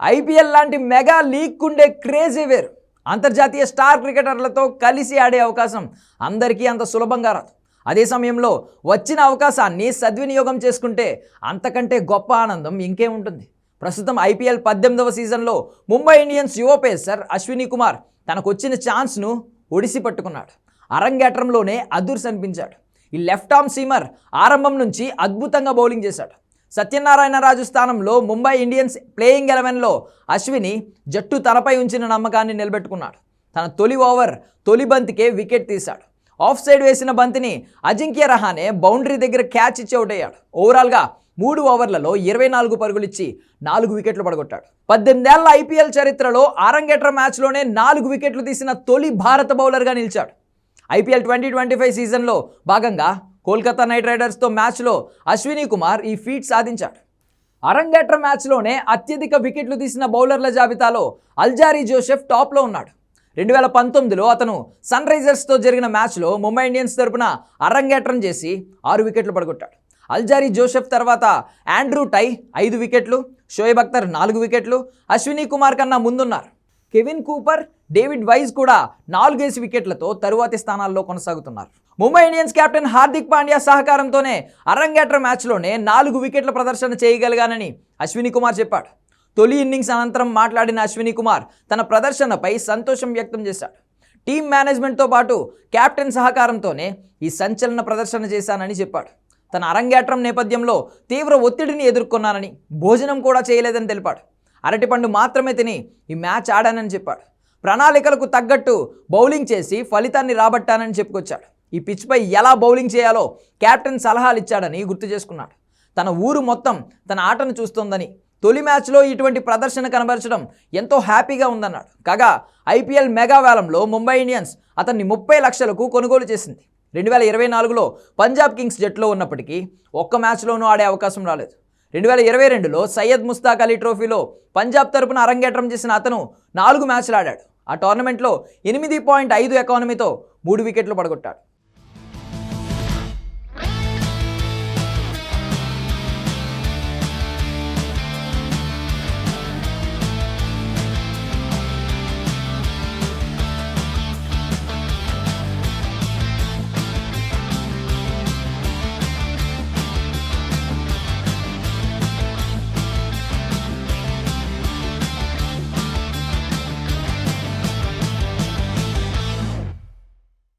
IPL లాంటి mega league ఉండే crazy వేరు. అంతర్జాతీయ స్టార్ క్రికెటర్లతో కలిసి ఆడే అవకాశం అందరికీ అంత సులభంగా రాదు. అదే సమయంలో వచ్చిన అవకాశాన్ని సద్వినియోగం చేసుకుంటే అంతకంటే గొప్ప ఆనందం ఇంకేముంటుంది ప్రస్తుతం ఐపీఎల్ పద్దెనిమిదవ సీజన్లో ముంబై ఇండియన్స్ యువ పేసర్ అశ్విని కుమార్ తనకు వచ్చిన ఛాన్స్ను ఒడిసి పట్టుకున్నాడు. అరంగేట్రంలోనే అదుర్స్ అనిపించాడు ఈ లెఫ్ట్ ఆర్మ్ సీమర్ ఆరంభం నుంచి అద్భుతంగా బౌలింగ్ చేశాడు. సత్యనారాయణ రాజు స్థానంలో ముంబై ఇండియన్స్ ప్లేయింగ్ ఎలెవెన్లో అశ్విని జట్టు తనపై ఉంచిన నమ్మకాన్ని నిలబెట్టుకున్నాడు. తన తొలి ఓవర్ తొలి బంతికే వికెట్ తీశాడు. ఆఫ్ సైడ్ వేసిన బంతిని అజింక్య రహానే బౌండరీ దగ్గర క్యాచ్ ఇచ్చి అవుటయ్యాడు ఓవరాల్గా మూడు ఓవర్లలో ఇరవై నాలుగు పరుగులిచ్చి నాలుగు వికెట్లు పడగొట్టాడు. పద్దెనిమిదేళ్ళ ఐపీఎల్ చరిత్రలో ఆరంగేట్ర మ్యాచ్లోనే నాలుగు వికెట్లు తీసిన తొలి భారత బౌలర్గా నిలిచాడు. ఐపీఎల్ ట్వంటీ ట్వంటీ ఫైవ్ సీజన్లో భాగంగా కోల్కతా నైట్ రైడర్స్తో మ్యాచ్లో అశ్విని కుమార్ ఈ ఫీట్ సాధించాడు. అరంగేట్ర మ్యాచ్లోనే అత్యధిక వికెట్లు తీసిన బౌలర్ల జాబితాలో అల్జారీ జోసెఫ్ టాప్లో ఉన్నాడు. రెండు వేల పంతొమ్మిదిలో అతను సన్ రైజర్స్తో జరిగిన మ్యాచ్లో ముంబై ఇండియన్స్ తరపున అరంగేట్రం చేసి ఆరు వికెట్లు పడగొట్టాడు. అల్జారీ జోసెఫ్ తర్వాత ఆండ్రూ టై ఐదు వికెట్లు షోయబ్ అఖ్తర్ నాలుగు వికెట్లు అశ్విని కుమార్ కన్నా ముందున్నారు. కెవిన్ కూపర్ డేవిడ్ వైజ్ కూడా నాలుగేసి వికెట్లతో తరువాతి స్థానాల్లో కొనసాగుతున్నారు. ముంబై ఇండియన్స్ కెప్టెన్ హార్దిక్ పాండ్యా సహకారంతోనే అరంగేట్ర మ్యాచ్లోనే నాలుగు వికెట్ల ప్రదర్శన చేయగలిగానని అశ్విని కుమార్ చెప్పాడు. తొలి ఇన్నింగ్స్ అనంతరం మాట్లాడిన అశ్విని కుమార్ తన ప్రదర్శనపై సంతోషం వ్యక్తం చేశాడు. టీం మేనేజ్మెంట్తో పాటు కెప్టెన్ సహకారంతోనే ఈ సంచలన ప్రదర్శన చేశానని చెప్పాడు. తన అరంగేట్రం నేపథ్యంలో తీవ్ర ఒత్తిడిని ఎదుర్కొన్నానని భోజనం కూడా చేయలేదని తెలిపాడు. అరటిపండు మాత్రమే తిని ఈ మ్యాచ్ ఆడానని చెప్పాడు. ప్రణాళికలకు తగ్గట్టు బౌలింగ్ చేసి ఫలితాన్ని రాబట్టానని చెప్పుకొచ్చాడు. ఈ పిచ్పై ఎలా బౌలింగ్ చేయాలో కెప్టెన్ సలహాలు ఇచ్చాడని గుర్తు చేసుకున్నాడు. తన ఊరు మొత్తం తన ఆటను చూస్తోందని తొలి మ్యాచ్లో ఇటువంటి ప్రదర్శన కనబరచడం ఎంతో హ్యాపీగా ఉందన్నాడు. కాగా ఐపీఎల్ మెగా వేలంలో ముంబై ఇండియన్స్ అతన్ని ముప్పై లక్షలకు కొనుగోలు చేసింది. రెండు వేల ఇరవై నాలుగులో పంజాబ్ కింగ్స్ జట్టులో ఉన్నప్పటికీ ఒక్క మ్యాచ్లోనూ ఆడే అవకాశం రాలేదు. రెండు వేల ఇరవై రెండులో సయ్యద్ ముస్తాక్ అలీ ట్రోఫీలో పంజాబ్ తరపున అరంగేట్రం చేసిన అతను నాలుగు మ్యాచ్లు ఆడాడు. ఆ టోర్నమెంట్లో ఎనిమిది పాయింట్ ఐదు ఎకానమీతో మూడు వికెట్లు పడగొట్టాడు.